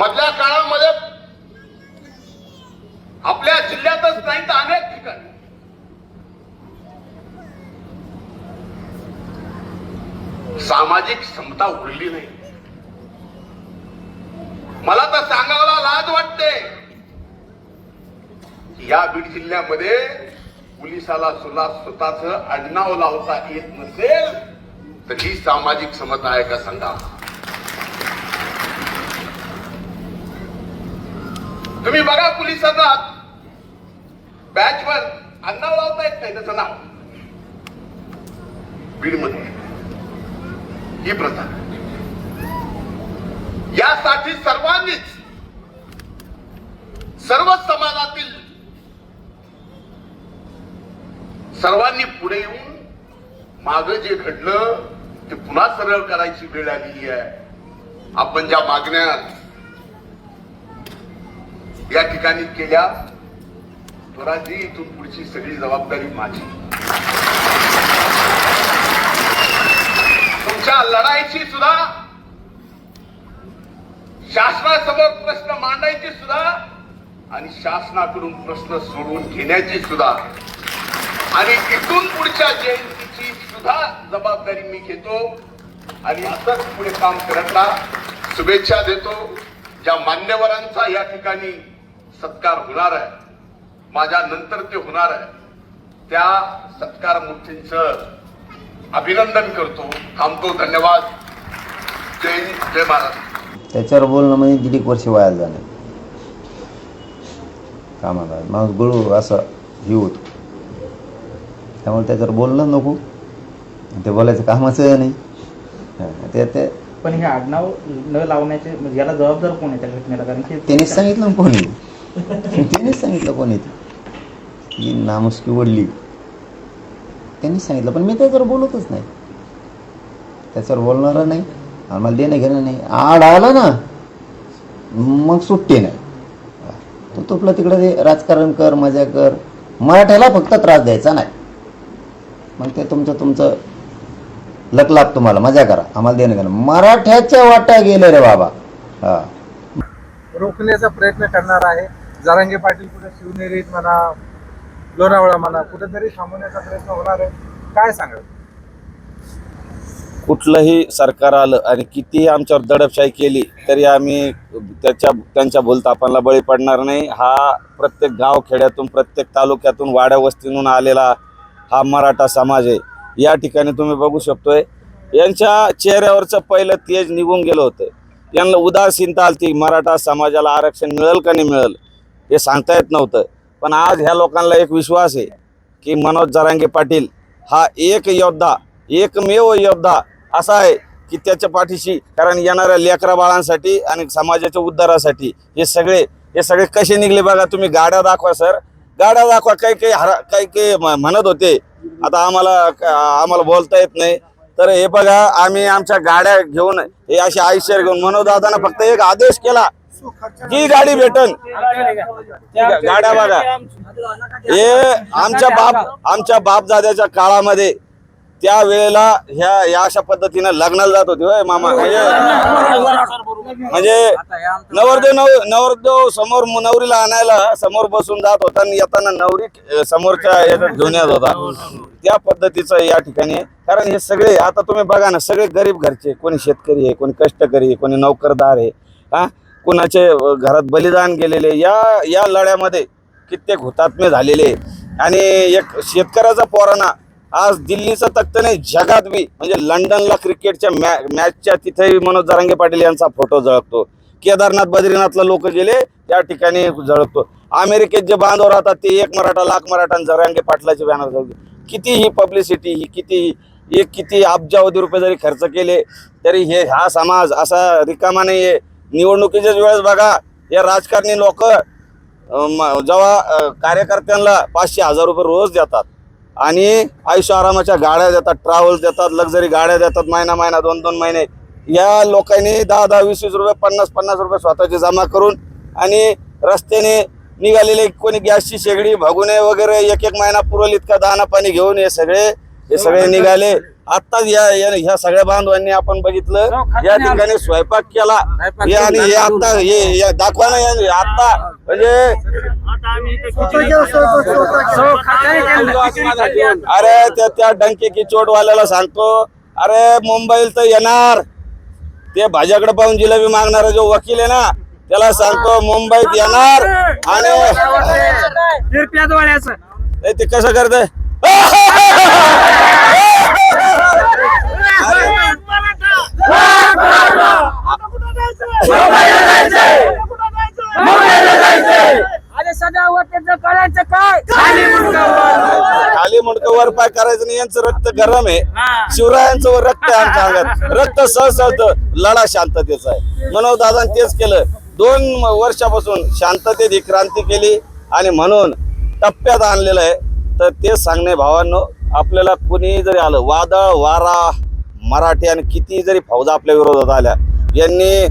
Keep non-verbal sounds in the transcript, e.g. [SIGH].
मधल्या काळामध्ये आपल्या जिल्ह्यातच नाही तर अनेक ठिकाणी. सामाजिक समता उरली नाही. मला तर सांगायला लाज वाटते या बीड जिल्ह्यामध्ये पोलिसाला सुद्धा स्वतःच आडनाव लावता येत नसेल तर ही सामाजिक समता आहे का सांगा? तुम्ही बघा पोलिसांना. बॅचवर आडनाव लावता येत नाही त्याचं नाव बीडमध्ये. ही प्रथा. यासाठी सर्वांनीच सर्व समाजातील सर्वांनी पुढे येऊन माग जे घडलं ते पुन्हा सरळ करायची वेळ आलेली आहे. आपण ज्या मागण्या या ठिकाणी केल्या. स्वराज्य इथून पुढची सगळी जबाबदारी माझी. तुमच्या लढाईची सुद्धा शासनासमोर प्रश्न मांडायचे सुद्धा आणि शासनाकडून प्रश्न सोडवून घेण्याची सुद्धा. आणि इथून पुढच्या जयंतीची सुद्धा जबाबदारी मी घेतो आणि असंच पुढे काम करत शुभेच्छा देतो. ज्या मान्यवरांचा या ठिकाणी सत्कार होणार आहे. माझ्या नंतर ते होणार आहे. त्या सत्कार मूर्तींचं अभिनंदन करतो. थांबतो. धन्यवाद. जय हिंद. जय महाराष्ट्र त्याच्यावर बोलणं म्हणजे दीड एक वर्ष वाया जाणे कामाला. माणूस गळू असं हे होत. त्यामुळे त्याच्यावर बोलणं नको. ते बोलायचं कामाचं नाही. हा, ते ते पण हे आडनाव न लावण्याचे म्हणजे याला जबाबदार कोण आहे त्या घटनेला? कारण की त्यांनीच सांगितलं ना कोणी. त्यांनीच सांगितलं कोणी की नामुष्की वडली. त्यांनीच सांगितलं पण मी त्याच्यावर बोलतच नाही. त्याच्यावर बोलणार नाही आम्हाला देणं घेणं नाही. आड आला ना मग सुट्टी नाही. तो तुपला तिकडे ते राजकारण कर मजा कर. मराठ्याला फक्त त्रास द्यायचा नाही. मग ते तुमचं तुमचं लकलाप तुम्हाला मजा करा. आम्हाला देणं घेणं. मराठ्याच्या वाटा गेलं रे बाबा. हा. रोखण्याचा प्रयत्न करणार आहे. जारांगे पाटील कुठे शिवनेरीत म्हणा लोणावळा म्हणा कुठेतरी थांबवण्याचा प्रयत्न होणार आहे. काय सांगाल? कुठलंही सरकार आलं आणि कितीही आमच्यावर दडपशाही केली तरी आम्ही त्याच्या त्यांच्या भूलतापांना बळी पडणार नाही. हा प्रत्येक गाव खेड्यातून प्रत्येक तालुक्यातून वाड्या वस्तीतून आलेला हा मराठा समाज आहे. या ठिकाणी तुम्ही बघू शकतोय यांच्या चेहऱ्यावरचं पहिलं तेज निघून गेलं होतं. यांना उदासीनता आलती मराठा समाजाला आरक्षण मिळेल का नाही मिळेल? हे सांगता येत नव्हतं. पण आज ह्या लोकांना एक विश्वास आहे की मनोज जरांगे पाटील हा एक योद्धा एकमेव योद्धा असा आहे की त्याच्या पाठीशी कारण येणाऱ्या लेकरा बाळांसाठी आणि समाजाच्या उद्धारासाठी हे सगळे हे सगळे कसे निघले बघा तुम्ही. गाड्या दाखवा सर. गाड्या दाखवा. काही काही हरा काही काही म- म्हणत होते. आता आम्हाला आम्हाला बोलता येत नाही. तर हे बघा आम्ही आमच्या गाड्या घेऊन हे असे आयुष्य घेऊन मनोदादानं फक्त एक आदेश केला. की गाडी भेटन गाड्या बघा. हे आमच्या बाप आमच्या बापदाद्याच्या काळामध्ये त्या वेळेला ह्या या अशा पद्धतीनं लग्नाला जात होते होय मामा? म्हणजे म्हणजे नवरदेव नव नवरदेव समोर नवरीला आणायला समोर बसून जात होता आणि येताना नवरी समोरच्या याच्यात घेऊन येत होता. त्या पद्धतीचं या ठिकाणी. कारण हे सगळे आता तुम्ही बघा ना सगळे गरीब घरचे. कोणी शेतकरी आहे कोणी कष्टकरी आहे कोणी नोकरदार आहे. हा? कुणाचे घरात बलिदान गेलेले या या लढ्यामध्ये कित्येक हुतात्मे झालेले. आणि एक शेतकऱ्याचा पोरांना आज दिल्लीचं तख्त नाही जगात बी म्हणजे लंडनला क्रिकेटच्या मॅ मॅचच्या तिथेही मनोज जरांगे पाटील यांचा फोटो झळकतो केदारनाथ बद्रीनाथला लोक गेले त्या ठिकाणी झळकतो अमेरिकेत जे बांधव राहतात ते एक मराठा लाख मराठा आणि जरांगे पाटलाचे बॅनर झळकतो किती ही पब्लिसिटी ही किती एक किती अब्जावधी रुपये जरी खर्च केले तरी हे हा समाज असा रिकामा नाही आहे निवडणुकीच्याच वेळेस बघा या राजकारणी लोक जेव्हा कार्यकर्त्यांना पाचशे हजार रुपये रोज देतात आणि आयुष्य आरामाच्या गाड्या देतात ट्रॅव्हल्स देतात लक्झरी गाड्या देतात महिना महिना दोन दोन महिने या लोकांनी दहा दहा वीस वीस रुपये पन्नास पन्नास रुपये स्वतःचे जमा करून आणि रस्त्याने निघालेले कोणी गॅसची शेगडी भगुने वगैरे एक एक महिना पुरवलीत का दाना पाणी घेऊन हे सगळे हे सगळे निघाले. आता या या- ह्या सगळ्या बांधवांनी आपण बघितलं. या ठिकाणी स्वयंपाक केला. हे आणि हे आता हे हे दाखवा ना यांनी आता. म्हणजे अरे त्या त्या डंके की चोटवाल्याला सांगतो अरे मुंबईला तर येणार. ते भाज्याकडे पाहून जिलेबी मागणारा जो वकील आहे ना त्याला सांगतो मुंबईत येणार. आणि ते कसं करत [LAUGHS] खाली मुंडक वर पाय करायचं नाही यांचं रक्त गरम आहे. शिवरायांचं वर रक्त आहे आमच्या अंगात. [LAUGHS] रक्त सळसळत लढा शांततेचा आहे. मनोज दादा तेच केलं. दोन वर्षापासून शांततेत ही क्रांती केली आणि म्हणून टप्प्यात आणलेलं आहे. तर तेच सांगणे भावांनो आपल्याला कुणी जरी आलं वादळ वारा मराठी आणि किती जरी फौजा आपल्या विरोधात आल्या यांनी